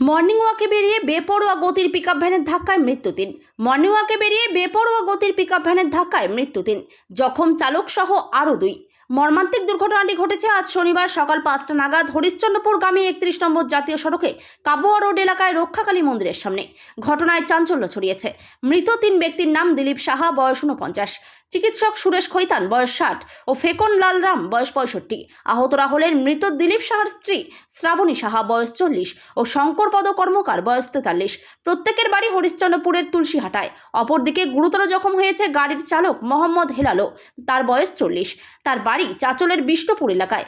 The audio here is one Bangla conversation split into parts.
মর্নিং ওয়াকে বেরিয়ে বেপরোয়া গতির পিকআপ ভ্যানের ধাক্কায় মৃত্যু তিন মর্নিং ওয়াকে বেরিয়ে বেপরোয়া গতির পিকআপ ভ্যানের ধাক্কায় মৃত্যু তিন জখম চালক সহ আরও দুই। মর্মান্তিক দুর্ঘটনাটি ঘটেছে আজ শনিবার সকাল পাঁচটা নাগাদ হরিশ্চন্দ্রপুরগামী একত্রিশ নম্বর জাতীয় সড়কে কাবুয়া রোড এলাকায় রক্ষাকালী মন্দিরের সামনে। ঘটনায় চাঞ্চল্য ছড়িয়েছে। মৃত তিন ব্যক্তির নাম দিলীপ সাহা, বয়স উনপঞ্চাশ চিকিৎসক সুরেশ খৈতান, বয়স ষাট, ও ফেকন লাল রাম, বয়স পঁয়ষট্টি। আহতরা হলেন মৃত দিলীপ সাহার স্ত্রী শ্রাবণী সাহা, বয়স চল্লিশ, ও শঙ্করপদ কর্মকার, বয়স তেতাল্লিশ। প্রত্যেকের বাড়ি হরিশ্চন্দ্রপুরের তুলসীহাটায়। অপরদিকে গুরুতর জখম হয়েছে গাড়ির চালক মোহাম্মদ হেলালো তার বয়স চল্লিশ। তার বাড়ি চাচলের বিষ্টপুর এলাকায়।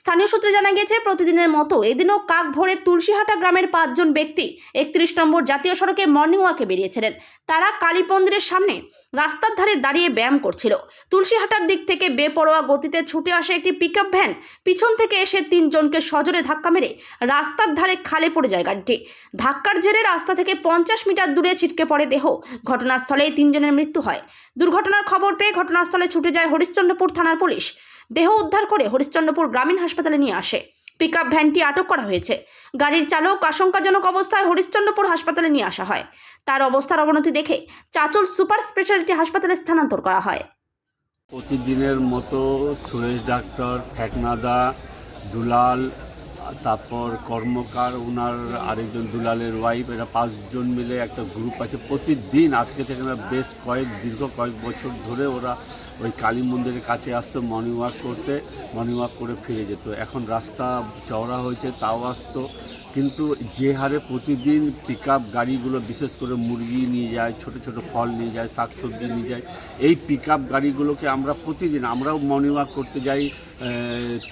স্থানীয় সূত্রে জানা গেছে প্রতিদিনের মতো এদিনও কাক ভোরে তুলসীহাটা গ্রামের পাঁচজন ব্যক্তি একত্রিশ নম্বর জাতীয় সড়কে মর্নিং ওয়াকে বেরিয়েছিলেন। তারা কালী মন্দিরের সামনে রাস্তার ধারে দাঁড়িয়ে ব্যায়াম করছিল। তুলসীহাটার দিক থেকে বেপরোয়া গতিতে ছুটে আসা একটি পিকআপ ভ্যান পিছন থেকে এসে তিনজনকে সজোরে ধাক্কা মেরে রাস্তার ধারে খালে পড়ে যায় গাড়িটি। ধাক্কার জেরে রাস্তা থেকে পঞ্চাশ মিটার দূরে ছিটকে পড়ে দেহ। ঘটনাস্থলেই তিনজনের মৃত্যু হয়। দুর্ঘটনার খবর পেয়ে ঘটনাস্থলে ছুটে যায় হরিশ্চন্দ্রপুর থানার পুলিশ। দেহ উদ্ধার করে হরিশ্চন্দ্রপুর গ্রামীণ হাসপাতালে নিয়ে আসে। পিক আপ ভ্যানটি আটক করা হয়েছে। গাড়ির চালক আশঙ্কাজনক অবস্থায় হরিশ্চন্দ্রপুর হাসপাতালে নিয়ে আসা হয়। তার অবস্থার অবনতি দেখে চাচল সুপার স্পেশালিটি হাসপাতালে স্থানান্তর করা হয়। প্রতিদিনের মতো সুরেশ ডাক্তার ফেকনাদা দুলাল, তারপর কর্মকার ওনার আরেকজন দুলালের ওয়াইফ এরা পাঁচজন মিলে একটা গ্রুপ আছে। প্রতিদিন আজকে থেকে বেশ কয়েক, দীর্ঘ কয়েক বছর ধরে ওরা ওই কালী মন্দিরের কাছে আসতো মর্নিং ওয়াক করতে মর্নিং ওয়াক করে ফিরে যেত। এখন রাস্তা চওড়া হয়েছে, তাও আসতো। কিন্তু যে হারে প্রতিদিন পিক গাড়িগুলো বিশেষ করে মুরগি নিয়ে যায়, ছোট ছোট ফল নিয়ে যায়, শাকসবজি নিয়ে যায়, এই পিক গাড়িগুলোকে আমরা প্রতিদিন, আমরাও মর্নিং ওয়াক করতে যাই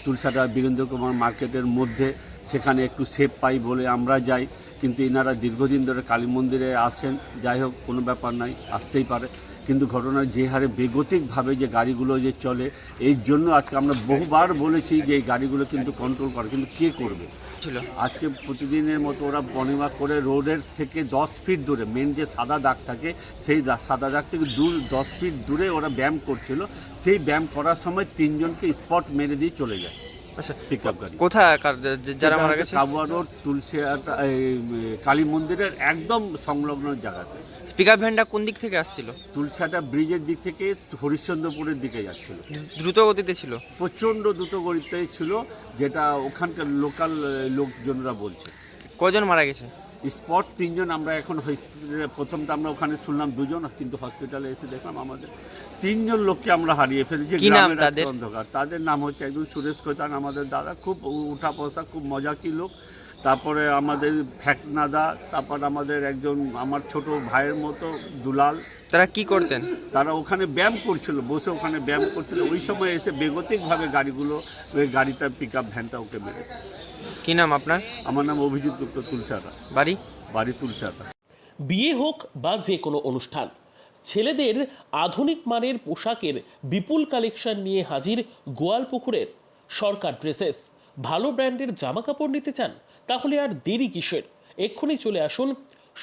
তুলসাটা বীরেন্দ্র কুমার মার্কেটের মধ্যে, সেখানে একটু সেফ পাই বলে আমরা যাই। কিন্তু এনারা দীর্ঘদিন ধরে কালী মন্দিরে আসেন, যাই হোক, কোনো ব্যাপার নাই, আসতেই পারে। কিন্তু ঘটনা যে হারে বেগতিকভাবে যে গাড়িগুলো যে চলে এই জন্য আজকে আমরা বহুবার বলেছি যে এই গাড়িগুলো কিন্তু কন্ট্রোল করে কিন্তু কে করবে? ছিল। আজকে প্রতিদিনের মতো ওরা বনিমা করে রোডের থেকে দশ ফিট দূরে মেন যে সাদা দাগ থাকে সেই সাদা দাগ থেকে দূর দশ ফিট দূরে ওরা ব্যায়াম করছিল। সেই ব্যায়াম করার সময় তিনজনকে স্পট মেরে দিয়ে চলে যায়। আচ্ছা পিক আপ গাড়ি। কোথায় কার যারা মারা গেছে? কাবুয়া রোড তুলসী কালী মন্দিরের একদম সংলগ্ন জায়গাতে। পিক আপ ভ্যানটা কোন দিক থেকে আসছিল? তুলসাটা ব্রিজের দিক থেকে হরিশ্চন্দ্রপুরের দিকে যাচ্ছিল। দ্রুত গতিতে ছিল? প্রচণ্ড দ্রুত গতিতে ছিল যেটা ওখানকার লোকাল লোকজনরা বলছে। কজন মারা গেছে? স্পট তিনজন আমরা এখন হসপিটালে প্রথমটা আমরা ওখানে শুনলাম দুজন কিন্তু হসপিটালে এসে দেখলাম আমাদের তিনজন লোককে আমরা হারিয়ে ফেলেছি গ্রামের অন্ধকার। তাদের নাম হচ্ছে একজন সুরেশ কৈতান আমাদের দাদা খুব উঠা পয়সা খুব মজাকি লোক। তারপরে আমাদের ফ্যাকনাদা তারপর আমাদের একজন আমার ছোট ভাইয়ের মতো দুলাল। তারা কি করতেন? তারা ওখানে ব্যায়াম করছিল বসে ওখানে ব্যায়াম করছিল। ওই সময় এসে বেগতিকভাবে গাড়িগুলো ওই গাড়িটা পিক আপ ভ্যানটা ওকে মেরে কি নাম আপনার? আমার নাম অভিজিৎ গুপ্ত তুলসাটা বাড়ি? বাড়ি তুলসাটা বিয়ে হোক বা যে কোনো অনুষ্ঠান ছেলেদের আধুনিক মানের পোশাকের বিপুল কালেকশন নিয়ে হাজির গোয়ালপুকুরের সরকার ড্রেসেস। ভালো ব্র্যান্ডের জামা কাপড় নিতে চান তাহলে আর দেরি কিসের? এক্ষুনি চলে আসুন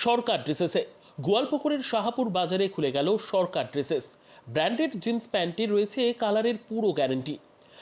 সরকার ড্রেসেসে। গোয়ালপুকুরের শাহাপুর বাজারে খুলে গেল সরকার ড্রেসেস। ব্র্যান্ডেড জিন্স প্যান্টে রয়েছে কালারের পুরো গ্যারান্টি।